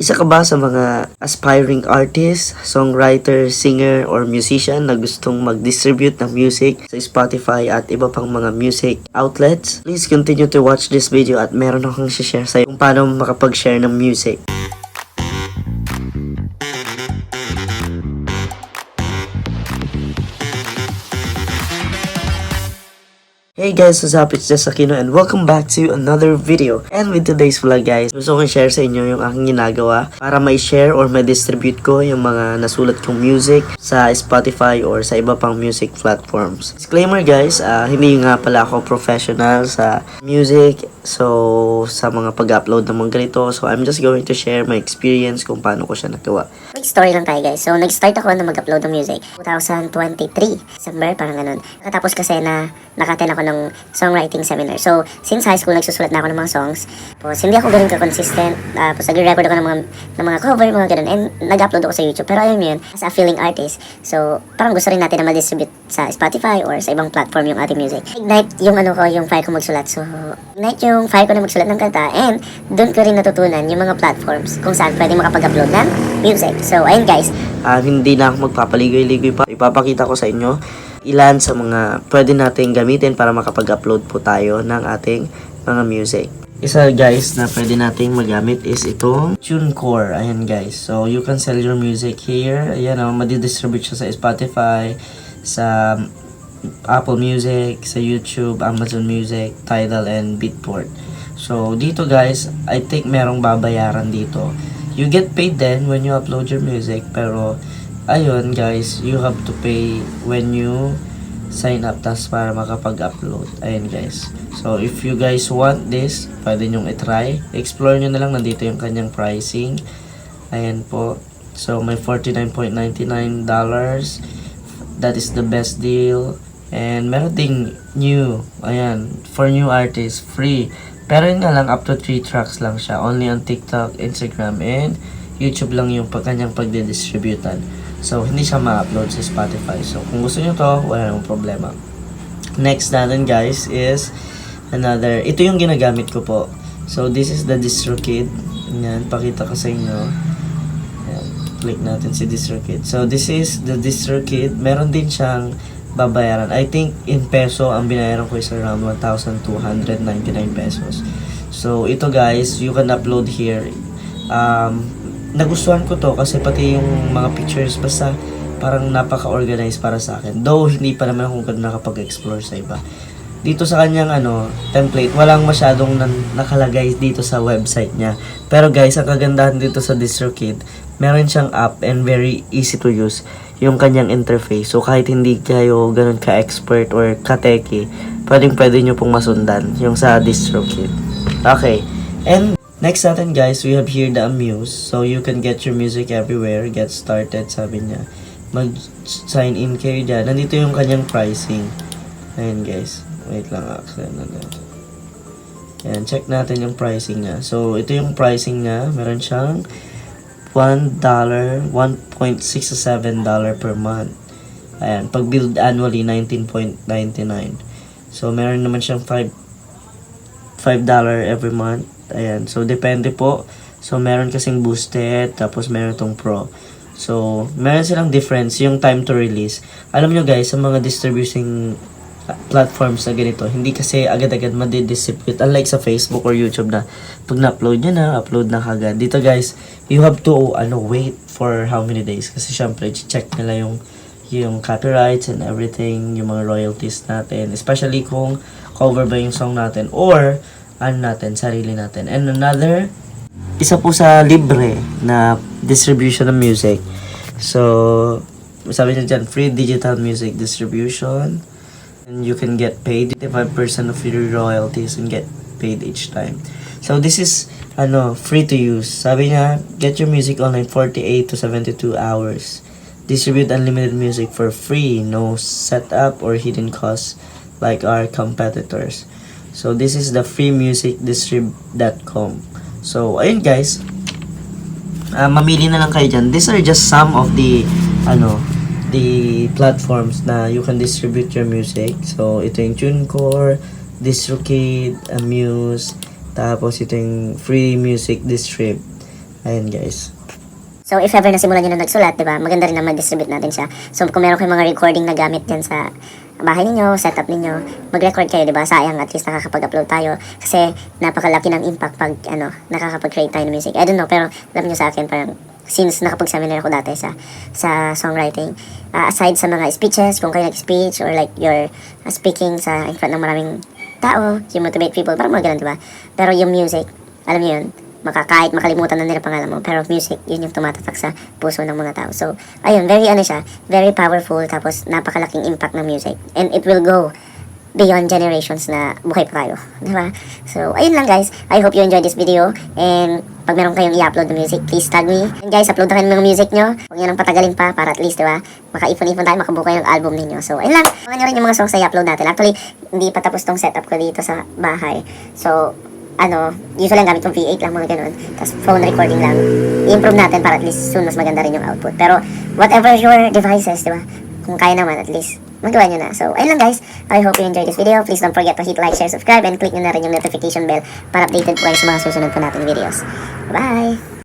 Isa ka ba sa mga aspiring artist, songwriter, singer, or musician na gustong mag-distribute ng music sa Spotify at iba pang mga music outlets? Please continue to watch this video at meron akong share sa kung paano makapag-share ng music. Hey guys, what's up? It's just Aquino and welcome back to another video. And with today's vlog guys, gusto kong share sa inyo yung aking ginagawa para may share or may distribute ko yung mga nasulat kong music sa Spotify or sa iba pang music platforms. Disclaimer guys, ah, hindi nga pala ako professional sa music so sa mga pag-upload ng mga ganito. So I'm just going to share my experience kung paano ko siya nagawa. Quick story lang tayo guys. So, nag-start ako na mag-upload ng music. 2023, December, parang ganun. Nakatapos kasi na nakaten ako ng songwriting seminar. So, since high school, nagsusulat na ako ng mga songs. Tapos, hindi ako ganun ka-consistent. Tapos, nag-record ako ng mga, ng mga cover, mga ganun. And nag-upload ako sa YouTube. Pero ayun yun, as a feeling artist. So, parang gusto rin natin na ma-distribute sa Spotify or sa ibang platform yung ating music. Ignite yung ano ko, yung fire ko magsulat. So, ignite yung fire ko na magsulat ng kanta. And, doon ko rin natutunan yung mga platforms kung saan pwede makapag-upload ng music. So, ayun guys, Ah, hindi na ako magpapaligoy-ligoy pa. Ipapakita ko sa inyo ilan sa mga pwede nating gamitin para makapag-upload po tayo ng ating mga music. Isa guys na pwede nating magamit is itong TuneCore. Ayan guys. So you can sell your music here. Ayan o, madidistribute siya sa Spotify, sa Apple Music, sa YouTube, Amazon Music, Tidal, and Beatport. So, dito guys, I think merong babayaran dito. You get paid then when you upload your music, pero ayun guys, you have to pay when you sign up tas para makapag-upload. Ayun guys. So, if you guys want this, pwede nyong itry. Explore nyo na lang, nandito yung kanyang pricing. Ayan po. So, may $49.99. That is the best deal. And meron ding new. Ayan. For new artists, free. Pero yun nga lang, up to 3 tracks lang siya. Only on TikTok, Instagram, and YouTube lang yung kanyang pagdidistributan. So, hindi siya ma-upload sa Spotify. So, kung gusto nyo to, wala namang problema. Next natin guys is another, ito yung ginagamit ko po. So, this is the DistroKid. Yan, pakita ko sa inyo. Ayan, click natin si DistroKid. So, this is the DistroKid. Meron din siyang babayaran. I think in peso, ang binayaran ko is around 1,299 pesos. So, ito guys, you can upload here. Um, nagustuhan ko to kasi pati yung mga pictures, basta parang napaka-organized para sa akin. Though, hindi pa naman ako ganun nakapag-explore sa iba. Dito sa kanyang ano, template, walang masyadong nan- nakalagay dito sa website niya. Pero guys, ang kagandahan dito sa DistroKid, meron siyang app and very easy to use yung kanyang interface. So, kahit hindi kayo ganun ka-expert or ka-techie, pwedeng pwede nyo pong masundan yung sa DistroKid. Okay. And next natin guys, we have here the Amuse. So, you can get your music everywhere. Get started, sabi niya. Mag-sign in kayo dyan. Nandito yung kanyang pricing. Ayan guys. Wait lang, actually. Ano na. Ayan, check natin yung pricing niya. So, ito yung pricing niya. Meron siyang $1, $1.67 per month. Ayan, pag billed annually, 19.99. So, meron naman siyang 5 $5 every month. Ayan, so depende po. So, meron kasing boosted, tapos meron tong pro. So, meron silang difference, yung time to release. Alam nyo guys, sa mga distributing platforms na ganito, hindi kasi agad-agad madidistribute. Unlike sa Facebook or YouTube na pag na-upload nyo na, upload na kagad. Dito guys, you have to ano wait for how many days. Kasi syempre, check nila yung yung copyrights and everything, yung mga royalties natin. Especially kung cover ba yung song natin or ano natin, sarili natin. And another, isa po sa libre na distribution ng music. So, sabi niya dyan, free digital music distribution. And you can get paid 55% of your royalties and get paid each time. So, this is, ano, free to use. Sabi niya, get your music online 48 to 72 hours. Distribute unlimited music for free, no setup or hidden costs like our competitors. So, this is the freemusicdistrib.com. So, ayun guys. Ah, mamili na lang kayo dyan. These are just some of the, ano, the platforms na you can distribute your music. So, ito yung TuneCore, DistroKid, Amuse, tapos ito yung Free Music Distrib. Ayan guys. So, if ever nasimulan nyo na nagsulat, di ba, maganda rin na mag-distribute natin siya. So, kung meron kayong mga recording na gamit dyan sa bahay ninyo, setup ninyo, mag-record kayo, di ba? Sayang, at least nakakapag-upload tayo. Kasi, napakalaki ng impact pag, ano, nakakapag-create tayo ng music. I don't know, pero alam nyo sa akin, parang, since nakapag-seminar ako dati sa sa songwriting, uh, aside sa mga speeches, kung kayo nag-speech or like you're uh, speaking sa in front ng maraming tao, you motivate people, parang mga ganun, di ba? Pero yung music, alam niyo yun, maka, kahit makalimutan na nila pangalan mo, pero music, yun yung tumatatak sa puso ng mga tao. So, ayun, very ano siya, very powerful, tapos napakalaking impact ng music. And it will go beyond generations na buhay pa tayo. Di ba? So, ayun lang guys. I hope you enjoyed this video. And pag meron kayong i-upload na music, please tag me. And guys, upload na kayo ng music nyo. Huwag nyo nang patagalin pa para at least, di ba? Makaipon-ipon tayo, makabuo kayo ng album ninyo. So, ayun lang. Mga nyo rin yung mga songs na i-upload natin. Actually, hindi pa tapos tong setup ko dito sa bahay. So, ano, usually ang gamit kong V8 lang, mga ganun. Tapos phone recording lang. I-improve natin para at least soon mas maganda rin yung output. Pero, whatever your devices, di ba? Kung kaya naman, at least, magawa nyo na. So, ayun lang guys. I hope you enjoyed this video. Please don't forget to hit like, share, subscribe, and click nyo na rin yung notification bell para updated po kayo sa mga susunod po nating videos. Bye!